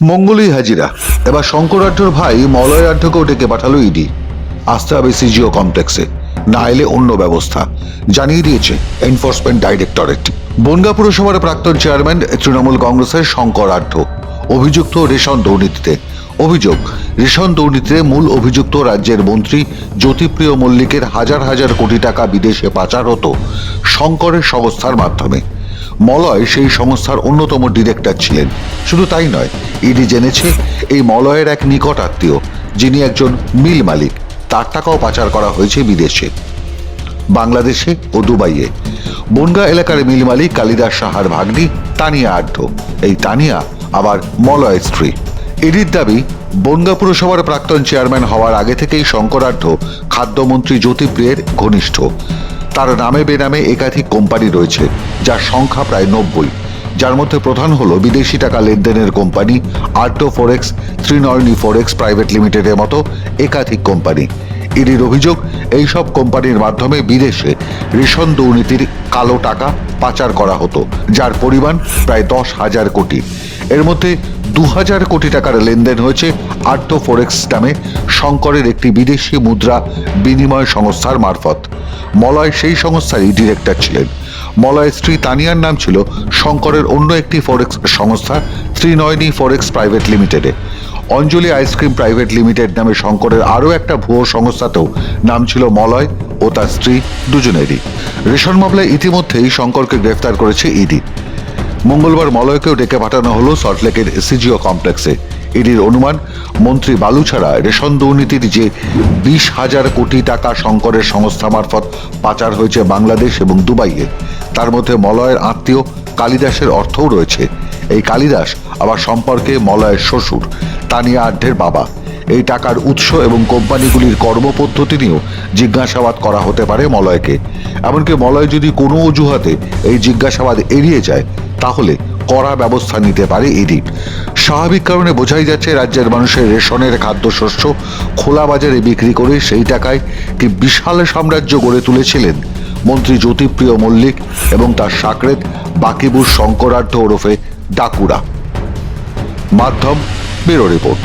মঙ্গলই হাজিরা। এবার শঙ্করাঢ্যর ভাই মলয় আঢ্যকেও ডেকে পাঠালো ইডি। আসতে হবে সিজিও কমপ্লেক্সে, না এলে অন্য ব্যবস্থা। জানিয়ে দিয়েছে এনফোর্সমেন্ট ডাইরেক্টরেট। বনগা পুরসভার প্রাক্তন চেয়ারম্যান তৃণমূল কংগ্রেসের শঙ্কর আঢ্য অভিযুক্ত রেশন দুর্নীতিতে। অভিযোগ, রেশন দুর্নীতিতে মূল অভিযুক্ত রাজ্যের মন্ত্রী জ্যোতিপ্রিয় মল্লিকের হাজার হাজার কোটি টাকা বিদেশে পাচার হতো শঙ্করের সংস্থার মাধ্যমে। মলয় সেই সংস্থার অন্যতম ডিরেক্টর ছিলেন। শুধু তাই নয় ইডি জেনেছে এই মলয়ের এক নিকট আত্মীয়, যিনি একজন মিল মালিক। তার টাকাও পাচার করা হয়েছে বিদেশে। বাংলাদেশে ও দুবাইয়ে। বনগা এলাকার মিল মালিক কালিদাস সাহার ভাগ্নি তানিয়া আড্ড। এই তানিয়া আবার মলয় স্ত্রী। ইডির দাবি, বনগা পুরসভার প্রাক্তন চেয়ারম্যান হওয়ার আগে থেকেই শঙ্করাঢ্য খাদ্যমন্ত্রী জ্যোতিপ্রিয়ের ঘনিষ্ঠ। তার নামে বেনামে একাধিক কোম্পানি রয়েছে, যার সংখ্যা প্রায় নব্বই। যার মধ্যে প্রধান হল বিদেশি টাকা লেনদেনের company Arto forex, Trinayani forex private লিমিটেডের মতো একাধিক কোম্পানি। ইডির অভিযোগ, এইসব কোম্পানির মাধ্যমে বিদেশে রেশন দুর্নীতির কালো টাকা পাচার করা হতো, যার পরিমাণ প্রায় দশ হাজার কোটি। এর মধ্যে দু হাজার কোটি টাকার লেনদেন হয়েছে আর্টো ফোরেক্স নামে শঙ্করের একটি বিদেশি মুদ্রা বিনিময় সংস্থার মারফত। মলয় সেই সংস্থারই ডিরেক্টর ছিলেন। মলয়ের স্ত্রী তানিয়ার নাম ছিল শঙ্করের অন্য একটি ফরেক্স সংস্থা, ত্রিনয়নী ফরেক্স প্রাইভেট লিমিটেডে অঞ্জলি আইসক্রিম প্রাইভেট লিমিটেড নামে শঙ্করের আরও একটা ভুয়ো সংস্থাতেও নাম ছিল মলয় ও তার স্ত্রী দুজনেরই। রেশন মামলায় ইতিমধ্যেই শঙ্করকে গ্রেফতার করেছে ইডি। মঙ্গলবার মলয়কেও ডেকে পাঠানো হলো সল্টলেকের সিজিও কমপ্লেক্সে ইডির অনুমান, মন্ত্রী বালু ছাড়া রেশন দুর্নীতির যে বিশ হাজার কোটি টাকা শঙ্করের সংস্থা মারফত পাচার হয়েছে বাংলাদেশ এবং দুবাইয়ে, তার মধ্যে মলয়ের আত্মীয় কালিদাসের অর্থও রয়েছে। এই কালিদাস আবার সম্পর্কে মলয়ের শ্বশুর, তানিয়া আড্ডের বাবা। এই টাকার উৎস এবং কোম্পানিগুলির কর্মপদ্ধতি নিয়েও জিজ্ঞাসাবাদ করা হতে পারে মলয়কে। এমনকি মলয় যদি কোনো অজুহাতে এই জিজ্ঞাসাবাদ এড়িয়ে যায়, তাহলে কড়া ব্যবস্থা নিতে পারে ইডি স্বাভাবিক কারণে বোঝাই যাচ্ছে, রাজ্যের মানুষের রেশনের খাদ্যশস্য খোলা বাজারে বিক্রি করে সেই টাকায় কি বিশাল সাম্রাজ্য গড়ে তুলেছিলেন মন্ত্রী জ্যোতিপ্রিয় মল্লিক এবং তার সাকরেত বাকিবুর শঙ্করার্ধ ওরফে ডাকুরা। মাধ্যম ব্যুরো রিপোর্ট।